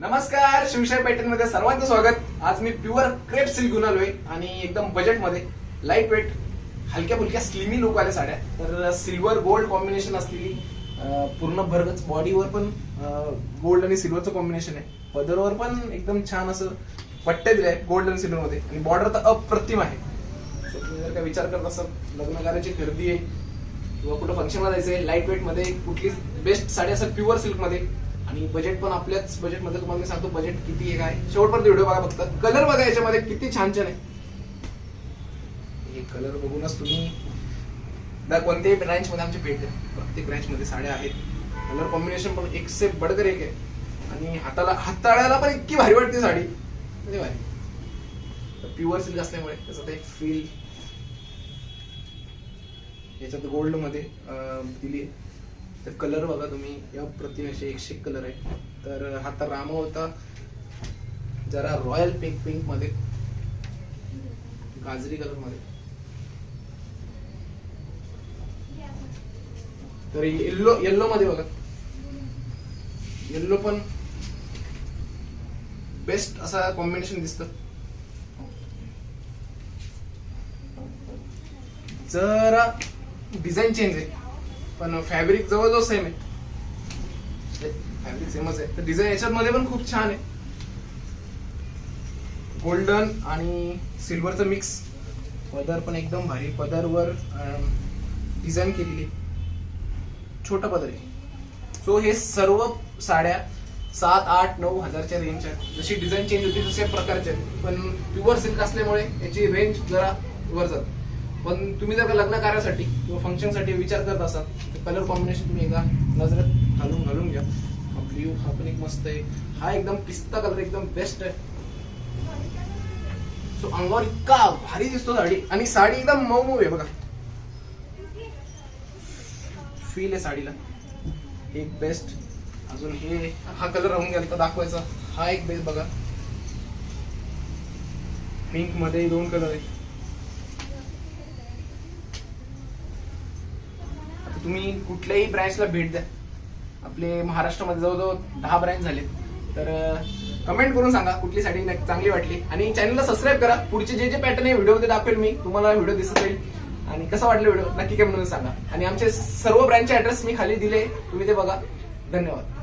नमस्कार शिवशाही पॅटर्नमध्ये सर्वांचं स्वागत. आज मी प्युअर क्रेप सिल्क घेऊन आलोय आणि एकदम बजेटमध्ये लाइट वेट हलक्या फुलक्या स्लिमी लुक आल्या साड्या. तर सिल्वर गोल्ड कॉम्बिनेशन असलेली पूर्ण भरगच बॉडीवर पण गोल्ड आणि सिल्वरचं कॉम्बिनेशन आहे. पदरवर पण एकदम छान असं पट्टे दिले आहे गोल्ड आणि सिल्वर मध्ये आणि बॉर्डर तर अप्रतिम आहे. तुम्ही जर का विचार करत असाल लग्न कार्याची खरेदी आहे किंवा कुठं फंक्शनला जायचं आहे लाइट वेटमध्ये कुठली बेस्ट साडी असेल प्युअर सिल्कमध्ये आणि बजेट पण आपल्याच बजेटमध्ये तुम्हाला मी सांगतो बजेट किती आहे. काय शेवटपर्यंत व्हिडिओ बघा फक्त. कलर बघा याच्यामध्ये किती छान छान आहे. हे कलर बघूनच तुम्ही कोणत्याही ब्रँच मध्ये आमचे भेट प्रत्येक ब्रँच मध्ये साड्या आहेत. कलर कॉम्बिनेशन पण एक से बडकर एक आहे. आणि हाताला हाताळ्याला पण इतकी भारी वाटते साडी. म्हणजे भारी. प्युअर सिल्क असल्यामुळे त्याचा एक फील याच्यात गोल्डमध्ये दिली आहे तर कलर बघा तुम्ही. या प्रतिमेचे एकशे कलर आहे तर हा तर रामा होता. जरा रॉयल पिंक पिंकमध्ये. गाजरी कलरमध्ये. तर येल्लो येल्लो मध्ये बघा. येल्लो पण बेस्ट असा कॉम्बिनेशन दिसत. जरा डिझाईन चेंज आहे. पण फॅब्रिक जवळजवळ सेम आहे. फॅब्रिक सेमच आहे. तर डिझाईन याच्यामध्ये पण खूप छान आहे. गोल्डन आणि सिल्वरचं मिक्स पदर पण एकदम भारी. पदरवर डिझाईन केलेली. आहे. छोटा पदर आहे. सो हे सर्व साड्या सात आठ नऊ हजारच्या रेंजच्या जशी डिझाईन चेंज होती तसे प्रकारचे पण प्युअर सिल्क असल्यामुळे याची रेंज जरा वर जाते. पण तुम्ही जर का लग्न कार्यासाठी किंवा फंक्शनसाठी विचार करत असाल तर कलर कॉम्बिनेशन तुम्ही एकदा नजरेत घालून घालून घ्या. ब्ल्यू हा पण एक मस्त आहे. हा एकदम पिस्ता कलर एकदम बेस्ट आहे. सो अंगावर इतका भारी दिसतो साडी आणि साडी एकदम मऊ मऊ आहे बघा. फील आहे साडीला. एक बेस्ट अजून हे हा कलर राहून गेला तर दाखवायचा. हा एक बेस्ट बघा. पिंकमध्ये दोन कलर आहेत. तुम्ही कुठल्याही ब्रँचला भेट द्या. आपले महाराष्ट्रामध्ये जवळजवळ दहा ब्रँच झाले तर कमेंट करून सांगा कुठली साडी चांगली वाटली. आणि चॅनलला सबस्क्राईब करा. पुढचे जे जे पॅटर्न आहे व्हिडिओमध्ये दाखवेल मी. तुम्हाला व्हिडिओ दिसत राहील. आणि कसा वाटलं व्हिडिओ नक्की कमेंट म्हणून सांगा. आणि आमचे सर्व ब्रँचचे ऍड्रेस मी खाली दिले. तुम्ही ते बघा. धन्यवाद.